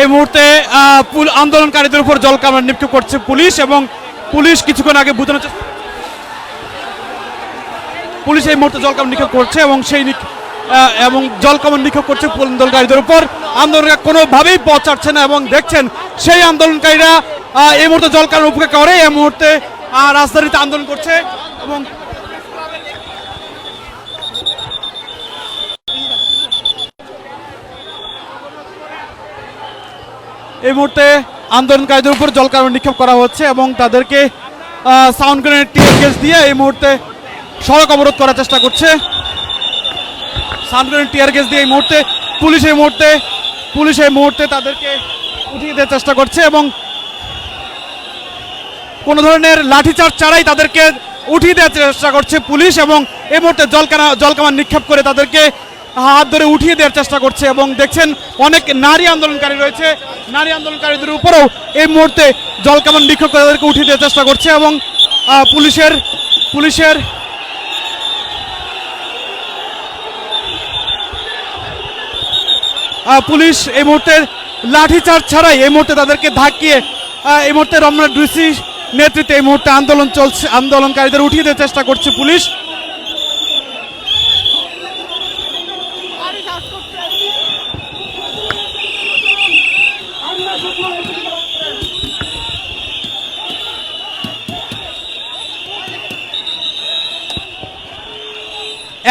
এই মুহূর্তে আন্দোলনকারীদের উপর জল কামান নিক্ষেপ করছে পুলিশ এবং পুলিশ কিছুক্ষণ আগে বুঝানোর চেষ্টা পুলিশ এই মুহূর্তে জল কামান নিক্ষেপ করছে এবং সেই এবং জল কামান নিক্ষেপ করছে আন্দোলনকারীদের উপর। আন্দোলনকারী কোনোভাবেই পথ ছাড়ছে না এবং দেখছেন সেই আন্দোলনকারীরা এই মুহূর্তে জল কামান উপেক্ষা করে। এই মুহূর্তে রাজধানীতে আন্দোলন করছে এবং এই মুহূর্তে আন্দোলনকারীদের উপর জল কারণ নিক্ষেপ করা হচ্ছে এবং তাদেরকে সাউন্ড গ্রেনেড টিয়ার গ্যাস দিয়ে এই মুহূর্তে সড়ক অবরোধ করার চেষ্টা করছে। সাউন্ড গ্রেনেড টিয়ার গ্যাস দিয়ে এই মুহূর্তে পুলিশ এই মুহূর্তে, পুলিশ এই মুহূর্তে তাদেরকে উঠিয়ে দেওয়ার চেষ্টা করছে এবং কোনো ধরনের লাঠিচার্জ ছাড়াই তাদেরকে উঠিয়ে দেওয়ার চেষ্টা করছে পুলিশ এবং এই মুহূর্তে জলকানা জলকামান নিক্ষেপ করে তাদেরকে হাত ধরে উঠিয়ে দেওয়ার চেষ্টা করছে এবং দেখছেন অনেক নারী আন্দোলনকারী রয়েছে। নারী আন্দোলনকারীদের উপরেও এই মুহূর্তে জলকামান করে তাদেরকে উঠিয়ে দেওয়ার চেষ্টা করছে এবং পুলিশের পুলিশের পুলিশ এই মুহূর্তে লাঠিচার্জ ছাড়াই এই মুহূর্তে তাদেরকে ধাক্কিয়ে এই মুহূর্তে রমনা ডিসি নেতৃত্বে এই মুহূর্তে আন্দোলন চলছে, আন্দোলনকারীদের উঠিয়ে দেওয়ার চেষ্টা করছে পুলিশ।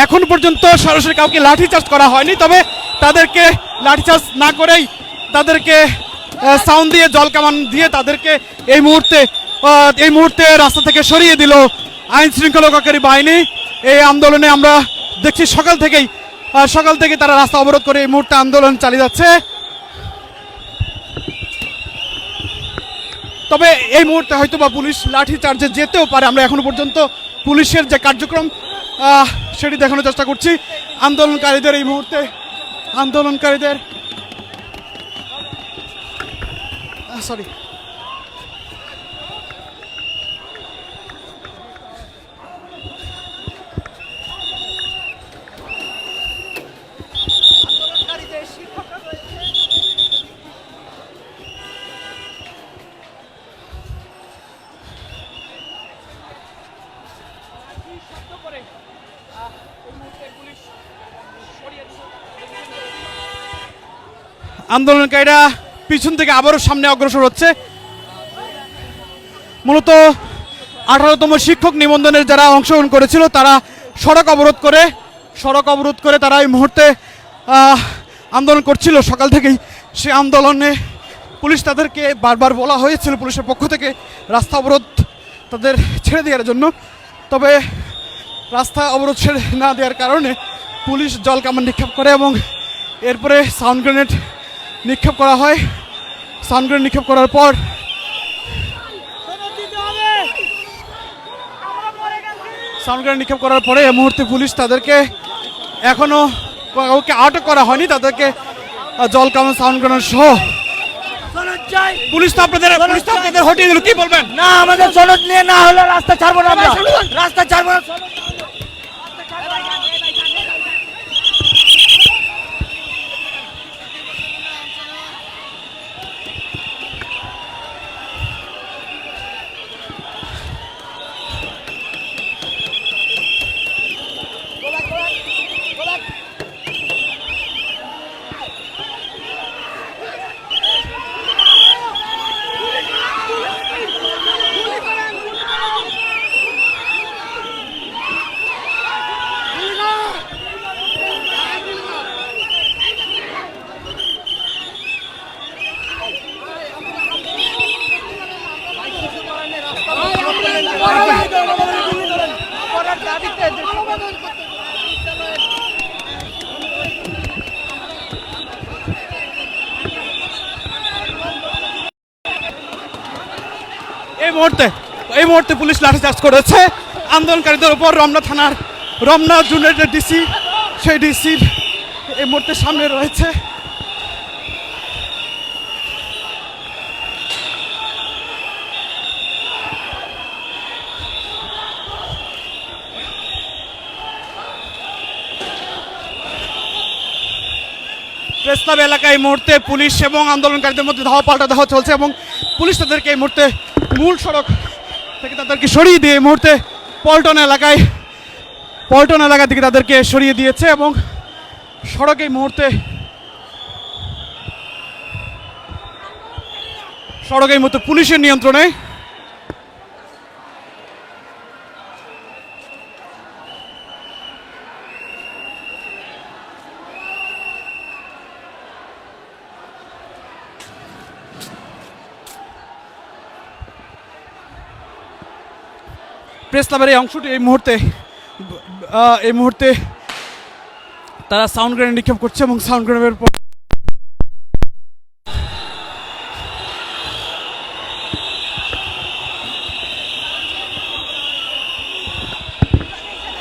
এখন পর্যন্ত সরাসরি কাউকে লাঠিচার্জ করা হয়নি, তবে তাদেরকে লাঠিচার্জ না করেই তাদেরকে সাউন্ড দিয়ে জল কামান দিয়ে তাদেরকে এই মুহূর্তে এই মুহূর্তে রাস্তা থেকে সরিয়ে দিল আইন শৃঙ্খলাকারী বাহিনী। এই আন্দোলনে আমরা দেখছি সকাল থেকেই সকাল থেকে তারা রাস্তা অবরোধ করে এই মুহূর্তে আন্দোলন চালিয়ে যাচ্ছে। তবে এই মুহূর্তে হয়তো বা পুলিশ লাঠি চার্জে যেতেও পারে, আমরা এখনও পর্যন্ত পুলিশের যে কার্যক্রম সেটি দেখানোর চেষ্টা করছি। আন্দোলনকারীদের এই মুহূর্তে আন্দোলনকারীদের সরি আন্দোলনকারীরা পিছন থেকে আবারও সামনে অগ্রসর হচ্ছে। মূলত আঠারোতম শিক্ষক নিবন্ধনের যারা অংশগ্রহণ করেছিল, তারা সড়ক অবরোধ করে, সড়ক অবরোধ করে তারা এই মুহূর্তে আন্দোলন করছিল। সকাল থেকেই সে আন্দোলনে পুলিশ তাদেরকে বারবার বলা হয়েছিল, পুলিশের পক্ষ থেকে রাস্তা অবরোধ তাদের ছেড়ে দেওয়ার জন্য। তবে রাস্তা অবরোধ ছেড়ে না দেওয়ার কারণে পুলিশ জল কামান নিক্ষেপ করে এবং এরপরে সাউন্ড গ্রেনেড নিক্ষেপ করা হয়। সাউন্ড গ্রেনেড নিক্ষেপ করার পর সাউন্ড গ্রেনেড নিক্ষেপ করার পরে এই মুহূর্তে পুলিশ তাদেরকে এখনও কাউকে আটক করা হয়নি। তাদেরকে জল কামান সাউন্ড গ্রেনেড সহ পুলিশ তো আপনাদের পুলিশ তো আপনাদের হটিয়ে দিল। কি বলবেন? না আমাদের সনদ নিয়ে না হলে রাস্তা ছাড়বো না আমরা। রাস্তা ছাড়বো না। মুহূর্তে, এই মুহূর্তে পুলিশ লাঠিচার্জ করেছে আন্দোলনকারীদের উপর রমনা থানার রমনা জুনের যে ডিসি, সেই ডিসির এই মুহূর্তে সামনে রয়েছে। প্রেস ক্লাব এলাকায় এই মুহূর্তে পুলিশ এবং আন্দোলনকারীদের মধ্যে ধাওয়া পাল্টা ধাওয়া চলছে এবং পুলিশ তাদেরকে এই মুহূর্তে মূল সড়ক থেকে তাদেরকে সরিয়ে দিয়ে মুহূর্তে পল্টন এলাকায়, পল্টন এলাকা থেকে তাদেরকে সরিয়ে দিয়েছে এবং সড়ক মুহূর্তে সড়কের মতো পুলিশের নিয়ন্ত্রণে প্রেস ক্লাবের এই অংশটি এই মুহূর্তে এই মুহূর্তে তারা সাউন্ড গ্রেনেড নিক্ষেপ করছে এবং সাউন্ড গ্রেনেডের পর